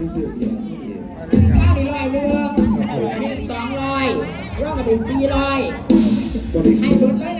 ที่ซื้อเียร์ศร้าดีร้อยหนึ่งอันนี้อีกสองร้อยร่วมกับเป็นสี่ร้อยให้หมดเลยนะ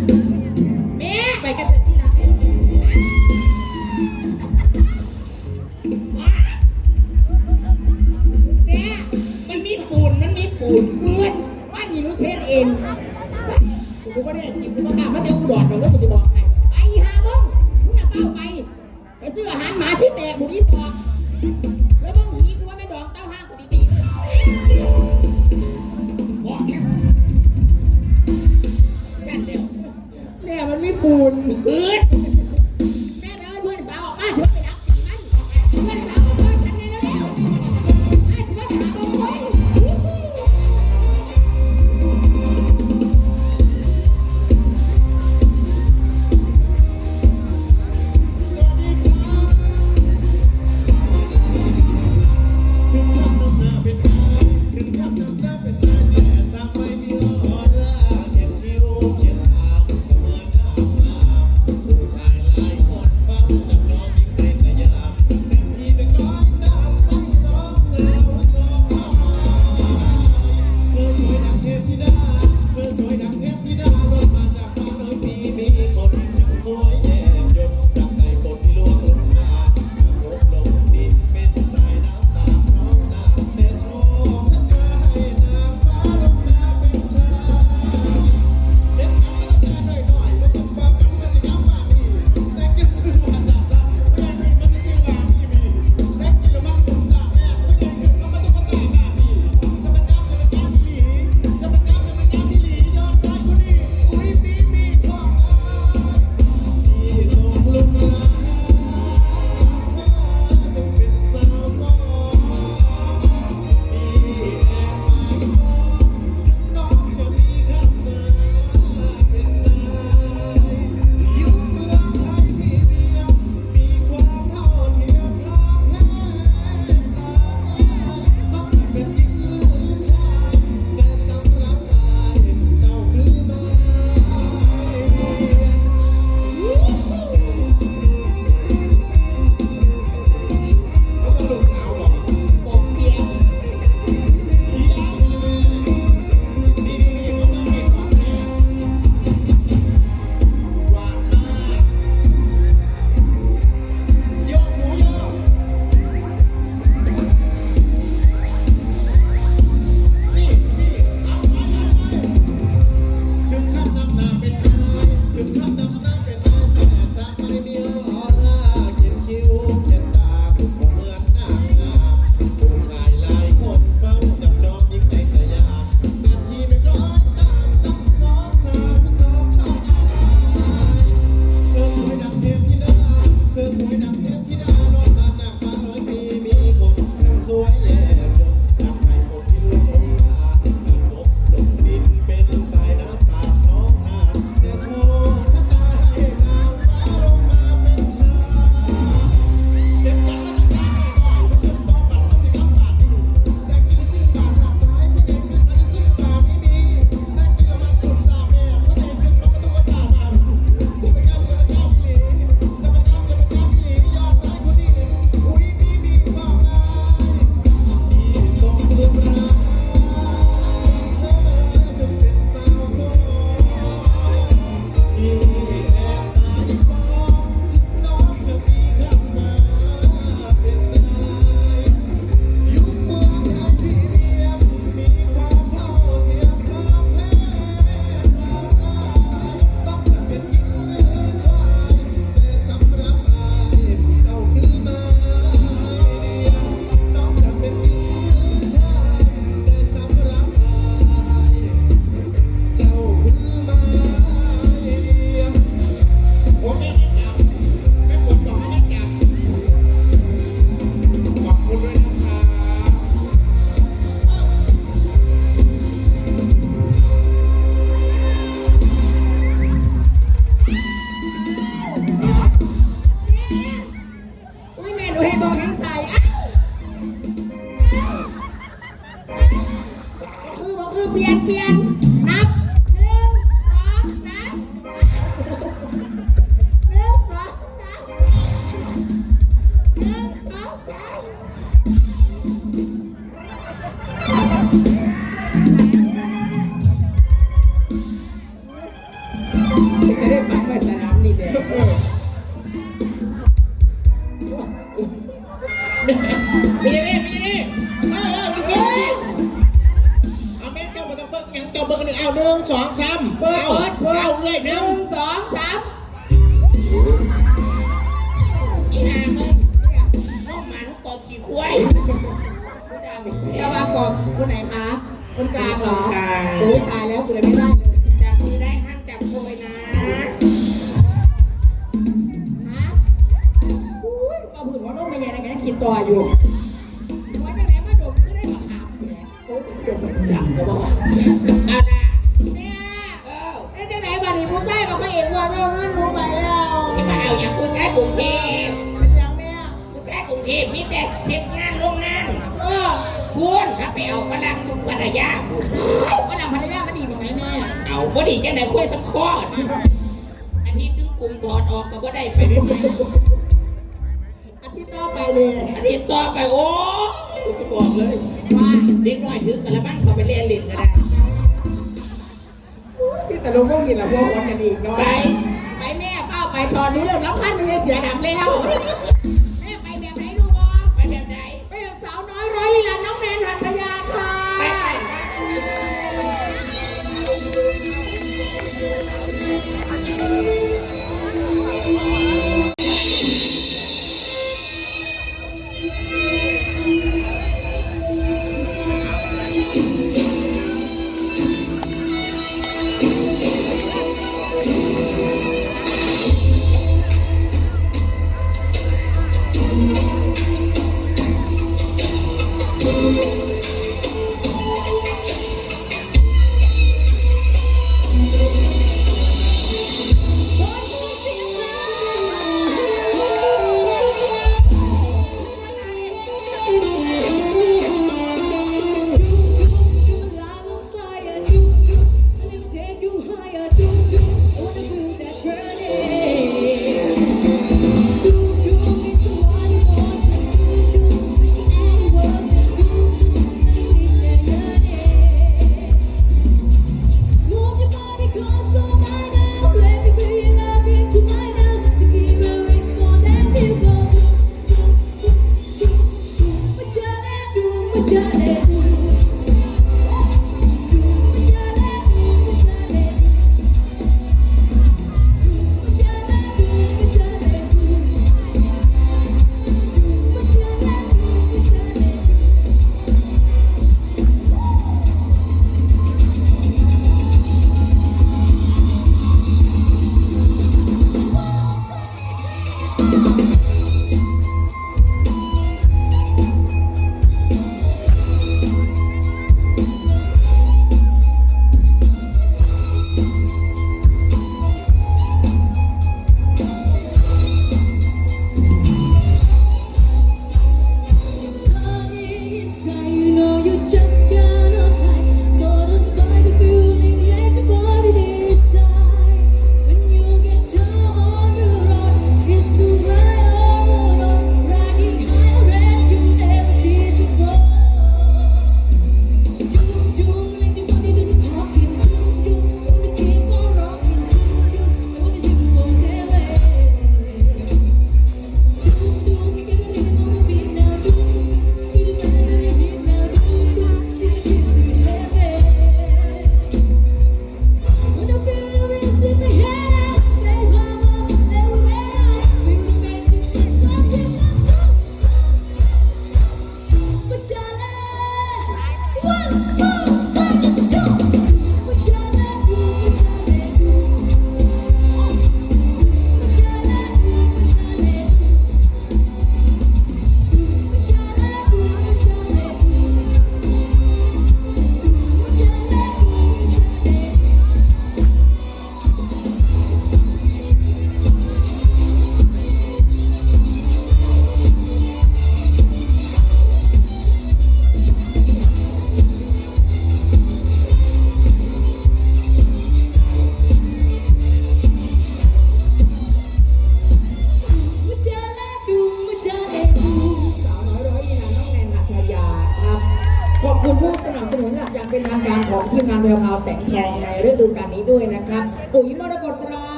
แกกูมีปอกแล้วมึงหีกูว่าไม่ดองเต้าห้างกูตีตีบอกแซ่นเร็วเน่มันมีปูนอืด ดมมันดำก็บอกว่าเอาละแม่เออไอ้จังไหนบัดนี้ผู้ชายบอกมาเองว่าเราเงินหนูไปแล้วที่มาเอาอย่างผู้ชายกรุงเทพเป็นยังแม่ผู้ชายกรุงเทพมีแต่เฮ็ดงานโรงงานเออพูนถ้าไปเอาพลังทุกปัญญาพูนว่าหลังภรรยามาดีตรงไหนแม่เอาบ่ดีจังได๋คุยสำคอดอาทิตย์นึงกลุ่มถอดออกก็บ่ได้ไปไม่ไปอาทิตย์ต่อไปเลยอาทิตย์ต่อไปโอ้กูจะบอกเลย เด็กน้อยถือกระมังเขาไปเรียนเล่นก็ได้พี่แต่ลงพวกนี้เราพวกวันกันอีกเนาะไป ไปแม่เป้าไปถอดนี้เรื่องน้ำพันไม่ใช่เสียดำแล้ว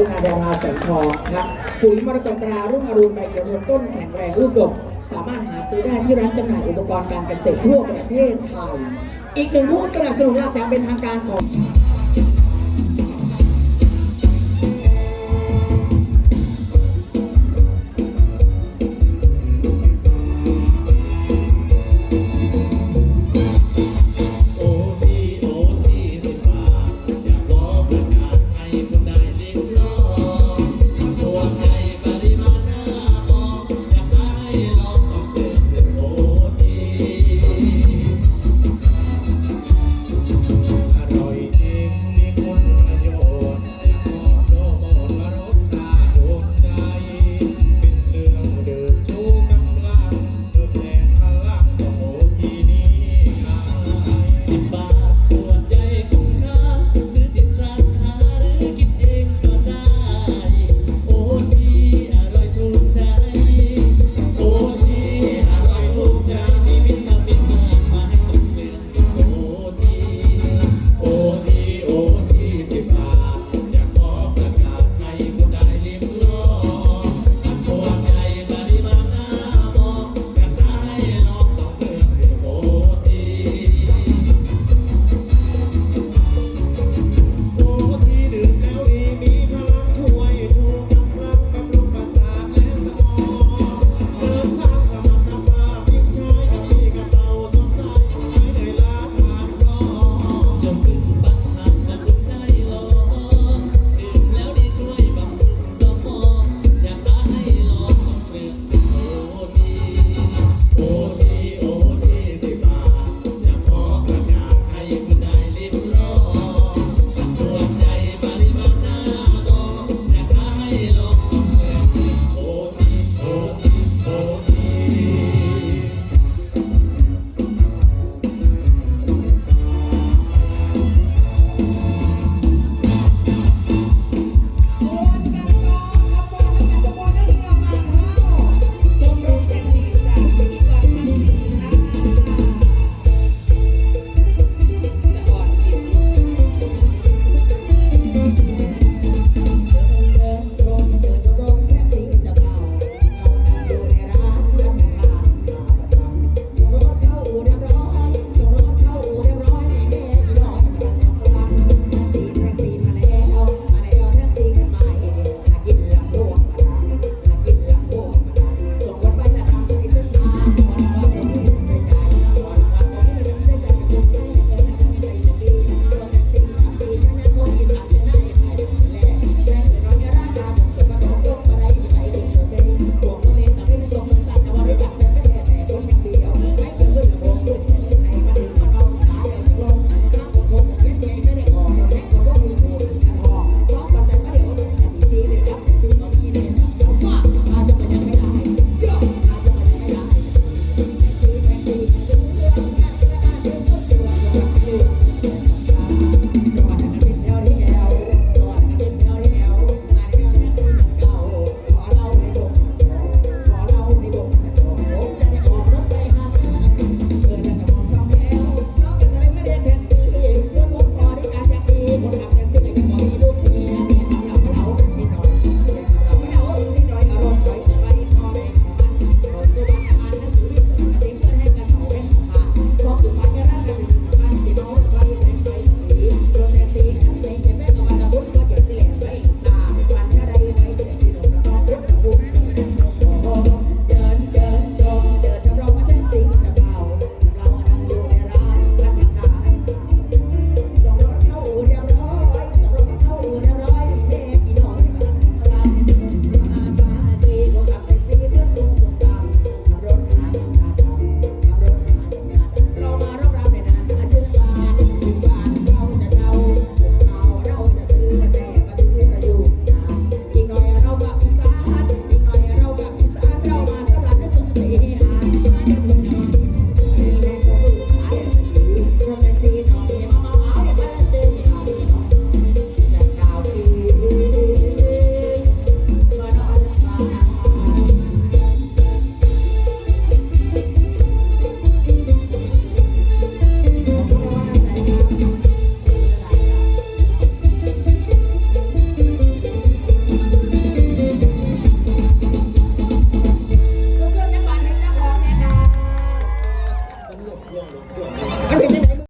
ทีมาดองอาแสงทองครับปุ๋ยมรกตตรารุ่งอรุณใบเขียวต้นแข็งแรงรูปดก สามารถหาซื้อได้ที่ร้านจำหน่ายอุปกรณ์การเกษตรทั่วประเทศไทย อีกหนึ่งผู้สนับสนุนอย่างเป็นทางการของ